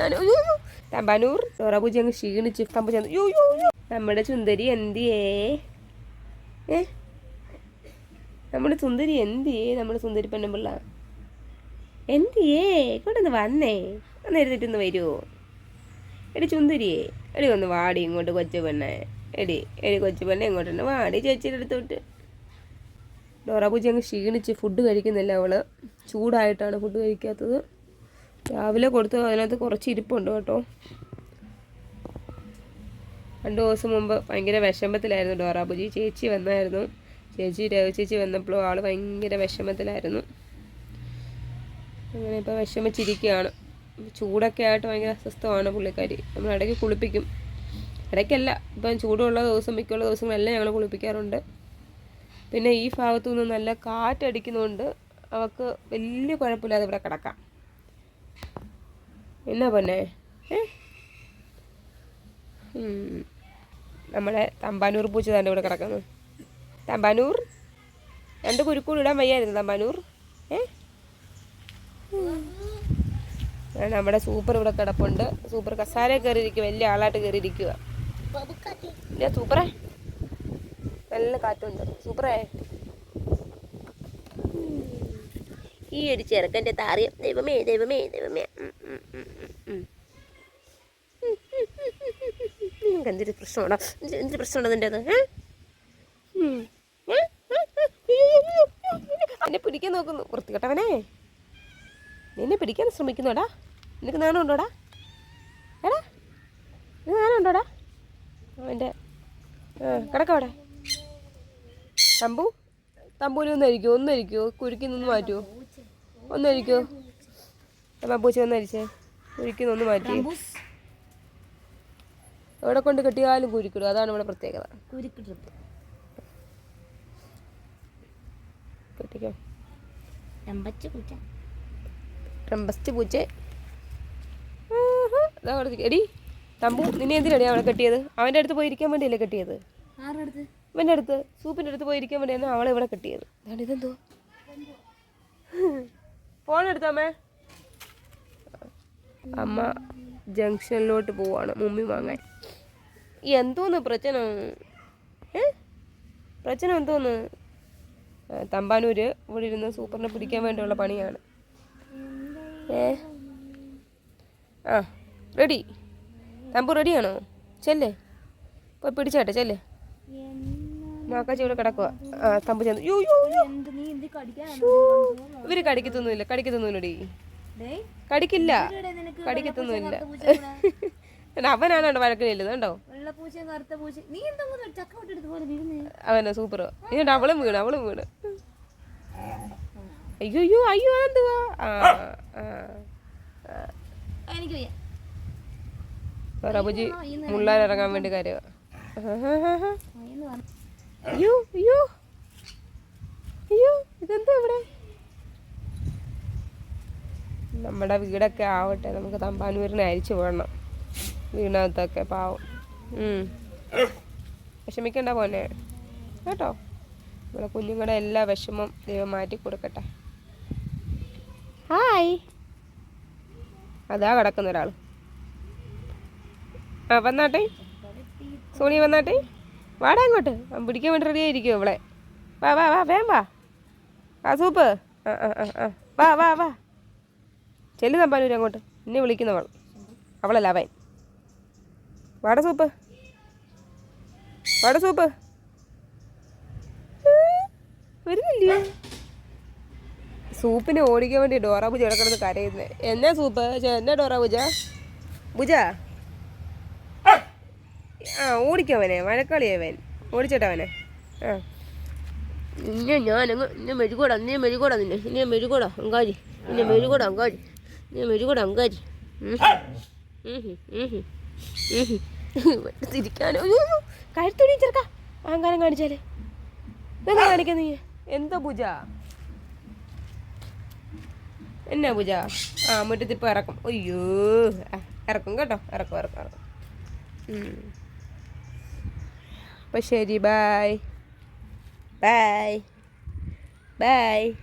അയ്യോ. തമ്പാനൂർ ഡോറാപൂജി അങ്ങ് ക്ഷീണിച്ച് യോ. നമ്മുടെ സുന്ദരി എന്തിയേ? ഏ? നമ്മുടെ സുന്ദരി എന്തിയേ? നമ്മുടെ സുന്ദരി പെണ്ണുമ്പിള്ള. എന്തിയേ? ഇങ്ങോട്ടൊന്ന് വന്നേ. ഒന്ന് എഴുതിട്ടൊന്ന് വരുമോ എടി ചുന്ദരിയേ എടി ഒന്ന് വാടി ഇങ്ങോട്ട് കൊച്ചു പെണ്ണെ. എടി എടി കൊച്ചു പെണ്ണെ ഇങ്ങോട്ടുണ്ട് വാടി ചേച്ചിയുടെ അടുത്തോട്ട് ഡോറാപൂജി അങ്ങ് ക്ഷീണിച്ച് ഫുഡ് കഴിക്കുന്നില്ല അവൾ. ചൂടായിട്ടാണ് ഫുഡ് കഴിക്കാത്തത്. രാവിലെ കൊടുത്തു അതിനകത്ത് കുറച്ച് ഇരിപ്പുണ്ട് കേട്ടോ. രണ്ട് ദിവസം മുമ്പ് ഭയങ്കര വിഷമത്തിലായിരുന്നു ഡോറാബുജി ചേച്ചി വന്നായിരുന്നു. ചേച്ചി രവി ചേച്ചി വന്നപ്പോൾ ആൾ ഭയങ്കര വിഷമത്തിലായിരുന്നു. അങ്ങനെ ഇപ്പോൾ വിഷമിച്ചിരിക്കുകയാണ്. ചൂടൊക്കെ ആയിട്ട് ഭയങ്കര അസ്വസ്ഥമാണ് പുള്ളിക്കാരി. നമ്മൾ ഇടയ്ക്ക് കുളിപ്പിക്കും. ഇടയ്ക്കല്ല ഇപ്പം ചൂടുള്ള ദിവസം മിക്കുള്ള ദിവസങ്ങളെല്ലാം ഞങ്ങൾ കുളിപ്പിക്കാറുണ്ട്. പിന്നെ ഈ ഭാഗത്തു നിന്ന് നല്ല കാറ്റടിക്കുന്നതുകൊണ്ട് അവൾക്ക് വലിയ കുഴപ്പമില്ലാതെ ഇവിടെ കിടക്കാം. എന്നാ പൊന്നെ. നമ്മളെ തമ്പാനൂർ പൂച്ച തന്നെ ഇവിടെ കിടക്കുന്നു. തമ്പാനൂർ? രണ്ട് കുരുക്കൂടി ഇടാൻ വയ്യായിരുന്നു തമ്പാനൂർ. ഏ. നമ്മുടെ സൂപ്പർ ഇവിടെ കിടപ്പുണ്ട്. സൂപ്പർ കസാര കയറിയിരിക്കുക. വലിയ ആളായിട്ട് കയറിയിരിക്കുക. ഇല്ല സൂപ്പറേ. നല്ല കാറ്റുണ്ട്. സൂപ്പറേ. ഈ ഒരു ചെറുക്കന്റെ താറിയം. ദൈവമേ ദൈവമേ ദൈവമേ. നിങ്ങൾക്ക് എന്തൊരു പ്രശ്നമാണോ? എന്ത് എന്തൊരു പ്രശ്നമാണോ നിന്റെ അത്? ഏ? ഉം. ഏ? ഏ? ഏ? എന്നെ പിടിക്കാൻ നോക്കുന്നു. വൃത്തികെട്ടവനെ. നിന്നെ പിടിക്കാൻ ശ്രമിക്കുന്നുടാ. നിനക്ക് നാണം ഉണ്ടോടാ? എടാ. നിനക്ക് നാണം ഉണ്ടോടാ? അവന്റെ കിടക്കവിടെ തമ്പു തമ്പൂരി ഒന്നരിക്കോ ഒന്നരിക്കോ കുരുക്കി നിന്ന് മാറ്റുമോ ഒന്നരിക്കോ തമ്പൂച്ച ഒന്നരിച്ചേ കുരുക്കി ഒന്ന് മാറ്റി. എവിടെ കൊണ്ട് കെട്ടിയാലും കുരുക്കിടും. അതാണ് നമ്മുടെ പ്രത്യേകത. കുരുക്ക് ട്രിപ്പ് കെട്ടിക്കോ. രമ്പച്ച പൂച്ച. ട്രംബസ്റ്റ് പൂച്ച. അതാ അവിടെ എടി തമ്പു നിന്നെ എന്തിനാണ് അവളെ കെട്ടിയത്? അവന്റെ അടുത്ത് പോയിരിക്കാൻ വേണ്ടിയല്ലേ കെട്ടിയത്? ഇവന്റെ അടുത്ത്. സൂപ്പിന്റെ അടുത്ത് പോയിരിക്കാൻ വേണ്ടിയാണ് അവളെ ഇവിടെ കെട്ടിയത്. അതാണ് ഇതെന്തോ? ഫോൺ എടുത്താമേ അമ്മ ജംഗ്ഷനിലോട്ട് പോവാണ് മമ്മി വാങ്ങാൻ. എന്തോന്ന് പ്രശ്നം ഏ? പ്രശ്നം എന്തോന്ന്? തമ്പാനൂര് ഇവിടെ ഇരുന്ന് സൂപ്പറിനെ പിടിക്കാൻ വേണ്ടിയുള്ള പണിയാണ്. ഏ? ആ റെഡി. തമ്പു റെഡിയാണോ? ചെല്ലേ. പോയി പിടിച്ചാട്ടെ ചെല്ലേ. മാക്കാച്ചി ഇവിടെ കിടക്കുക ആ തമ്പു ചെന്ന് യോ യോ ഇവർ കടിക്കത്തൊന്നുമില്ല കടിക്കത്തൊന്നുമില്ലടി. കടിക്കില്ല. കടിക്കത്തൊന്നുമില്ല അവനാണ് അവിടെ കണ്ടോ? അവനെ സൂപ്പർ എന്നിട്ട് അവളും വീണ് അവളും വീണ്. അയ്യോ അയ്യോ അയ്യോ എന്തുവാ റബുജി മുള്ളാൻ ഇറങ്ങാൻ വേണ്ടി അയ്യോ. അയ്യോ അയ്യോ ഇതെന്താ ഇവിടെ നമ്മുടെ വീടൊക്കെ ആവട്ടെ നമുക്ക് തമ്പാനൂരിനെ അരിച്ചു പോകണം വീടിനകത്തൊക്കെ പാവം. വിഷമിക്കണ്ട പോനെ കേട്ടോ? നമ്മുടെ കുഞ്ഞുങ്ങളുടെ എല്ലാ വിഷമം ദൈവം മാറ്റി കൊടുക്കട്ടെ. ഹായ്. അതാ കിടക്കുന്ന ഒരാൾ ആ വന്നാട്ടെ. സോണി വന്നാട്ടെ. വാടാ അങ്ങോട്ട്. പിടിക്കാൻ വേണ്ടി റെഡി ആയിരിക്കും ഇവിടെ വാ വാ വാ വേം വാ. ആ സൂപ്പ്. ആ ആ ആ ആ. വാ വാ വാ. ചെല്ലു തമ്പാനൂര് അങ്ങോട്ട്. എന്നെ വിളിക്കുന്നവൾ അവളല്ല അവൻ. വട സൂപ്പ്. വട സൂപ്പ്. വരുന്നില്ലയോ? സൂപ്പിനെ ഓടിക്കാൻ വേണ്ടി ഡോറ പൂജ എടുക്കണത് കരയുന്നത് എന്നാ സൂപ്പ്? എന്നാ ഡോറ പൂജ? പൂജ? ആ ഓടിക്കവനെ മഴക്കാളിയവൻ ഓടിച്ചേട്ടവനെ ആ. ഇന്ന ഞാനങ്ങ് ഇന്ന മെഴുകൂടാ ഇന്ന മെഴുകൂടാ നിന്നെ. ഇന്ന മെഴുകൂടാ അങ്കാരി. ഇന്ന മെഴുകൂടാ അങ്കാരി. നിന്നെ മെഴുകൂടാ അങ്കാരി തിരിക്കാനോ. കഴുത്തൊടി ചെറുക്ക. അഹങ്കാരം കാണിച്ചാലേ. എന്താ കാണിക്കുന്ന നീ? എന്താ പൂജ? എന്നാ പൂജ? ആ മുറ്റത്ത് ഇപ്പം ഇറക്കും. അയ്യോ. ഇറക്കും കേട്ടോ. ഇറക്കും ഇറക്കും ഇറക്കും. ഉം. അപ്പം ശരി ബായ് ബായ് ബായ്